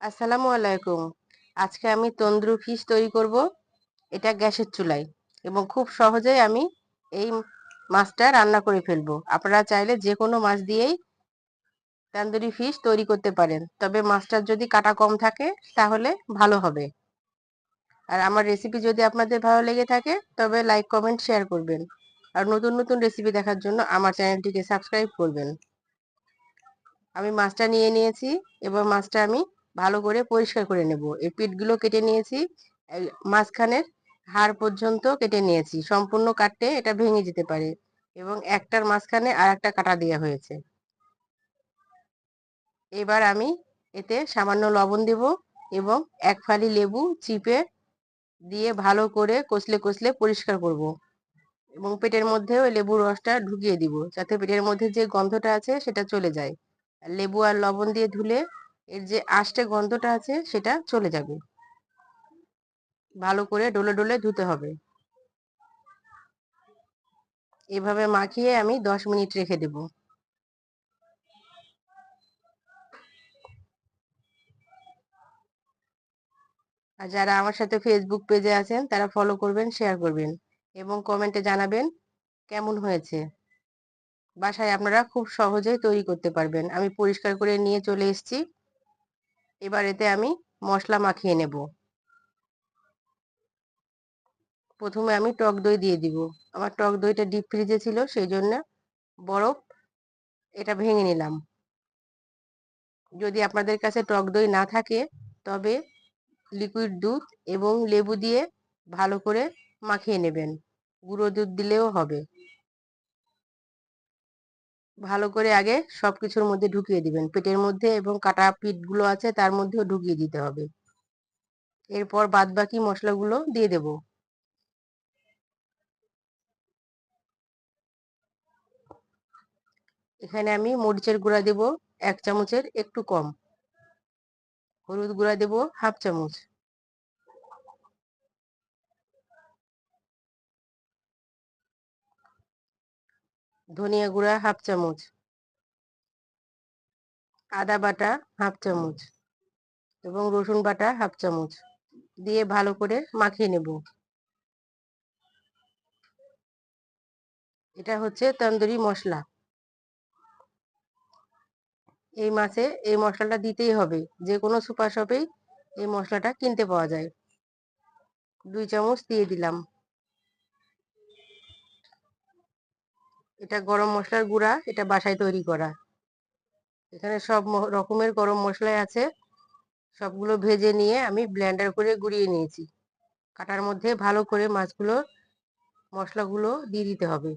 আসসালামু আলাইকুম। আজকে আমি তন্দুরি ফিশ তৈরি করব। এটা গ্যাসের চুলায় এবং খুব সহজেই আমি এই মাছটা রান্না করে ফেলব। আপনারা চাইলে যে কোনো মাছ দিয়েই তন্দুরি ফিশ তৈরি করতে পারেন। তবে মাছটার যদি কাটা কম থাকে, তাহলে ভালো হবে। আর আমার রেসিপি যদি আপনাদের ভালো লেগে থাকে, তবে লাইক কমেন্ট শেয়ার করবেন। আর নতুন নতুন রেসিপি দেখার জন্য আমার চ্যানেলটিকে সাবস্ক্রাইব করবেন। আমি মাছটা নিয়ে নিয়েছি। এবার মাছটা আমি ভালো করে পরিষ্কার করে নেব। এই পিঠগুলো কেটে নিয়েছি মাঝখানের হাড় পর্যন্ত কেটে নিয়েছি। সম্পূর্ণ কাটতে এটা ভেঙে যেতে পারে এবং একটার মাঝখানে আর একটা কাটা দেওয়া হয়েছে। এবার আমি এতে সামান্য লবণ দেব এবং এক ফালি লেবু চিপে দিয়ে ভালো করে কষলে কষলে পরিষ্কার করব এবং পেটের মধ্যে ওই লেবুর রসটা ঢুকিয়ে দিব যাতে পেটের মধ্যে যে গন্ধটা আছে সেটা চলে যায়। লেবু আর লবণ দিয়ে ধুলে এর যে আষ্টে গন্ধটা আছে সেটা চলে যাবে। ভালো করে ডোলে ডোলে ধুতে হবে। এভাবে মাখিয়ে আমি দশ মিনিট রেখে দেব। আর যারা আমার সাথে ফেসবুক পেজে আছেন, তারা ফলো করবেন শেয়ার করবেন এবং কমেন্টে জানাবেন কেমন হয়েছে। বাসায় আপনারা খুব সহজেই তৈরি করতে পারবেন। আমি পরিষ্কার করে নিয়ে চলে এসেছি। এবার এতে আমি মশলা মাখিয়ে নেব। প্রথমে আমি টক দই দিয়ে দিব। আমার টক দইটা ডিপ ফ্রিজে ছিল, সেই জন্য বরফ এটা ভেঙে নিলাম। যদি আপনাদের কাছে টক দই না থাকে, তবে লিকুইড দুধ এবং লেবু দিয়ে ভালো করে মাখিয়ে নেবেন। গুঁড়ো দুধ দিলেও হবে। ভালো করে আগে সব কিছুর মধ্যে ঢুকিয়ে দিবেন। পেটের মধ্যে এবং কাটা পিঠগুলো আছে তার মধ্যেও ঢুকিয়ে দিতে হবে। এরপর বাদ বাকি মশলাগুলো দিয়ে দেব। এখানে আমি মরিচের গুঁড়া দেব, এক চামচের একটু কম। হলুদ গুঁড়া দেব, হাফ চামচ। ধনিয়া গুঁড়া হাফ চামচ। আদা বাটা হাফ চামচ এবং রসুন বাটা হাফ চামচ দিয়ে ভালো করে মাখিয়ে নেব। এটা হচ্ছে তন্দুরি মশলা। এই মাছে এই মশলাটা দিতেই হবে। যে কোনো সুপার শপেই এই মশলাটা কিনতে পাওয়া যায়। দুই চামচ দিয়ে দিলাম। এটা গরম মশলার গুঁড়া, এটা বাসায় তৈরি করা। এখানে সব রকমের গরম মশলাই আছে। সবগুলো ভেজে নিয়ে আমি ব্লেন্ডার করে গুঁড়িয়ে নিয়েছি। কাটার মধ্যে ভালো করে মাছগুলো, মশলাগুলো দিয়ে দিতে হবে।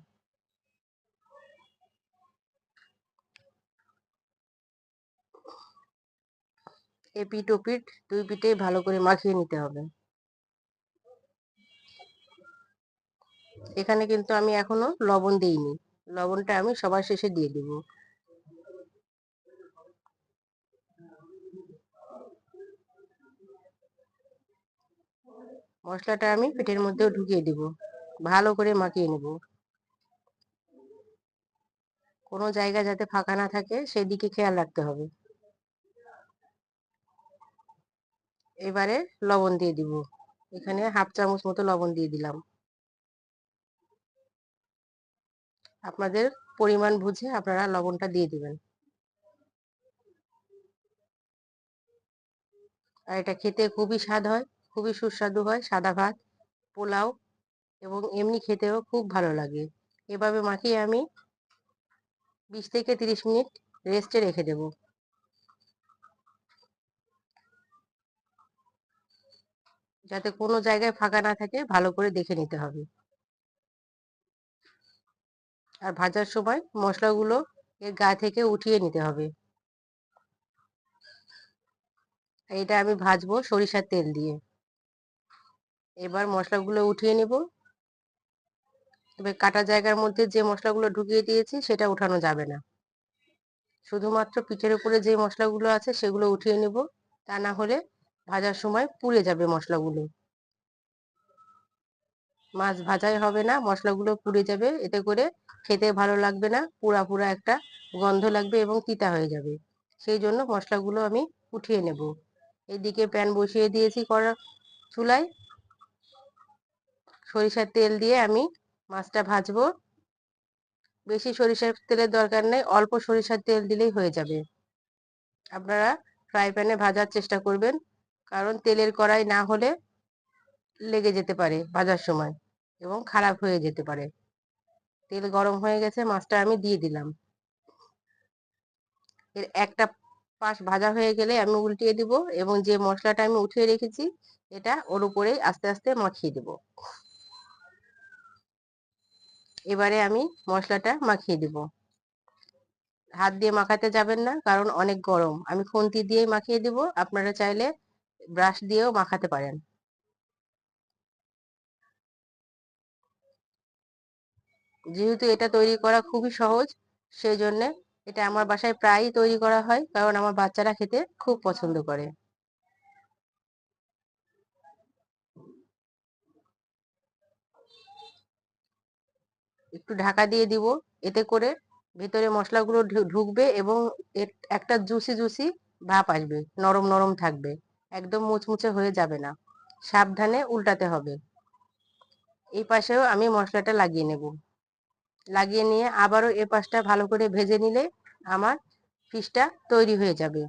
এপিট ওপিট দুই পিঠে ভালো করে মাখিয়ে নিতে হবে। এখানে কিন্তু আমি এখনও লবণ দিইনি। লবণটা আমি সবার শেষে দিয়ে দিব। মশলাটা আমি পেটের মধ্যেও ঢুকিয়ে দিব। ভালো করে মাখিয়ে নেব। কোনো জায়গা যাতে ফাঁকা না থাকে, সেদিকে খেয়াল রাখতে হবে। এবারে লবণ দিয়ে দিব। এখানে হাফ চামচ মতো লবণ দিয়ে দিলাম। আপনাদের পরিমাণ বুঝে আপনারা লবণটা দিয়ে দিবেন। আর এটা খেতে খুবই স্বাদ হয়, খুবই সুস্বাদু হয়, সাদা ভাত, পোলাও এবং এমনি খেতেও খুব ভালো লাগে। এভাবে মাখিয়ে আমি বিশ থেকে তিরিশ মিনিট রেস্টে রেখে দেব। যাতে কোনো জায়গায় ফাঁকা না থাকে, ভালো করে দেখে নিতে হবে। আর ভাজার সময় মশলাগুলো এর গা থেকে উঠিয়ে নিতে হবে। এটা আমি ভাজবো সরিষার তেল দিয়ে। এবার মশলাগুলো উঠিয়ে নিব। তবে কাটা জায়গার মধ্যে যে মশলাগুলো ঢুকিয়ে দিয়েছি সেটা উঠানো যাবে না। শুধুমাত্র পিঠের উপরে যে মশলাগুলো আছে সেগুলো উঠিয়ে নেব। তা না হলে ভাজার সময় পুড়ে যাবে মশলাগুলো। মাছ ভাজাই হবে না, মশলাগুলো পুড়ে যাবে, এতে করে খেতে ভালো লাগবে না, পুরা পুরা একটা গন্ধ লাগবে এবং তিতা হয়ে যাবে। সেই জন্য মশলাগুলো আমি উঠিয়ে নেব। এদিকে প্যান বসিয়ে দিয়েছি কড়া চুলায়। সরিষার তেল দিয়ে আমি মাছটা ভাজবো। বেশি সরিষার তেলের দরকার নেই, অল্প সরিষার তেল দিলেই হয়ে যাবে। আপনারা ফ্রাই প্যানে ভাজার চেষ্টা করবেন, কারণ তেলের কড়াই না হলে লেগে যেতে পারে ভাজার সময়। এবং খারাপ হয়ে যেতে পারে। তেল গরম হয়ে গেছে, মাছটা আমি দিয়ে দিলাম। এর একটা পাশ ভাজা হয়ে গেলে আমি উল্টিয়ে দিব এবং যে মশলাটা আমি উঠিয়ে রেখেছি, এটা ওর উপরেই আস্তে আস্তে মাখিয়ে দেব। এবারে আমি মশলাটা মাখিয়ে দেব। হাত দিয়ে মাখাতে যাবেন না, কারণ অনেক গরম। আমি খুন্তি দিয়েই মাখিয়ে দেব, আপনারা চাইলে ব্রাশ দিয়েও মাখাতে পারেন। যেহেতু এটা তৈরি করা খুবই সহজ সেই জন্যে এটা আমার বাসায় প্রায়ই তৈরি করা হয়, কারণ আমার বাচ্চারা খেতে খুব পছন্দ করে। একটু ঢাকা দিয়ে দিব, এতে করে ভেতরে মশলাগুলো ঢুকবে এবং একটা জুসি জুসি ভাপ আসবে, নরম নরম থাকবে, একদম মুচমুচে হয়ে যাবে না। সাবধানে উল্টাতে হবে। এই পাশেও আমি মশলাটা লাগিয়ে নেব। লাগিয়ে নিয়ে আবারও এ পাশটা ভালো করে ভেজে নিলে আমার ফিশটা তৈরি হয়ে যাবে।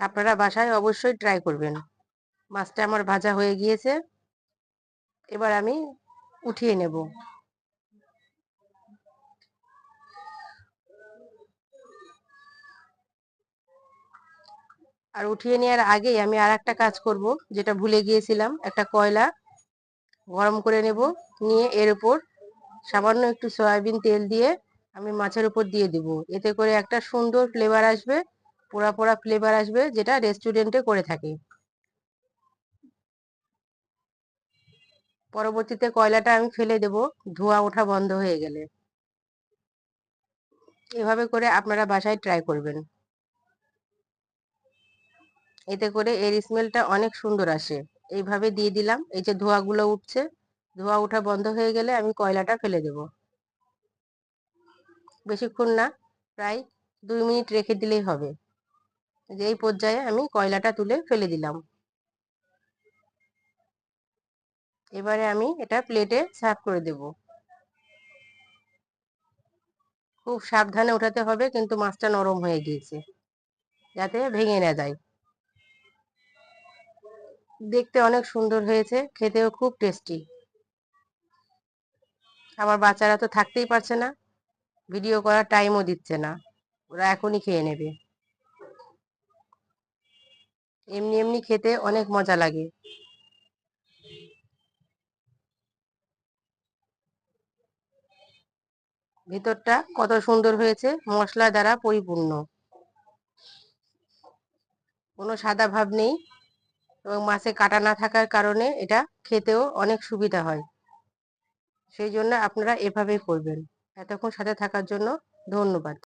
আপনারা বাসায় অবশ্যই ট্রাই করবেন। মাছটা আমার ভাজা হয়ে গিয়েছে। এবার আমি উঠিয়ে নেব। আর উঠিয়ে নেওয়ার আগেই আমি আর একটা কাজ করব, যেটা ভুলে গিয়েছিলাম, একটা কয়লা গরম করে নেব, নিয়ে এর উপর সামান্য একটু সয়াবিন তেল দিয়ে আমি মাছের উপর দিয়ে দিব। এতে করে একটা সুন্দর ফ্লেভার আসবে, পোড়া পোড়া ফ্লেভার আসবে, যেটা রেস্টুরেন্টে করে থাকে। পরবর্তীতে কয়লাটা আমি ফেলে দেব, ধোঁয়া ওঠা বন্ধ হয়ে গেলে। এভাবে করে আপনারা বাসায় ট্রাই করবেন। এতে করে এর স্মেলটা অনেক সুন্দর আসে। এইভাবে দিয়ে দিলাম। এই যে ধোঁয়াগুলো উঠছে, ধোঁয়া ওঠা বন্ধ হয়ে গেলে আমি কয়লাটা ফেলে দেব। বেশিক্ষণ না, প্রায় দুই মিনিট রেখে দিলেই হবে। যে এই পর্যায়ে আমি কয়লাটা তুলে ফেলে দিলাম। এবারে আমি এটা প্লেটে সার্ভ করে দেব। খুব সাবধানে ওঠাতে হবে, কিন্তু মাছটা নরম হয়ে গিয়েছে, যাতে ভেঙে না যায়। দেখতে অনেক সুন্দর হয়েছে, খেতেও খুব টেস্টি আমার বাচ্চারা তো থাকতেই পারছে না ভিডিও করার টাইমও দিচ্ছে না, ওরা এখনই খেয়ে নেবে। এমনি এমনি খেতে অনেক মজা লাগে। ভিতরটা কত সুন্দর হয়েছে, মশলা দ্বারা পরিপূর্ণ। কোনো সাদা ভাব নেই। এবং মাছে কাটা না থাকার কারণে এটা খেতেও অনেক সুবিধা হয়। সেই জন্য আপনারা এভাবেই করবেন। এতক্ষণ সাথে থাকার জন্য ধন্যবাদ।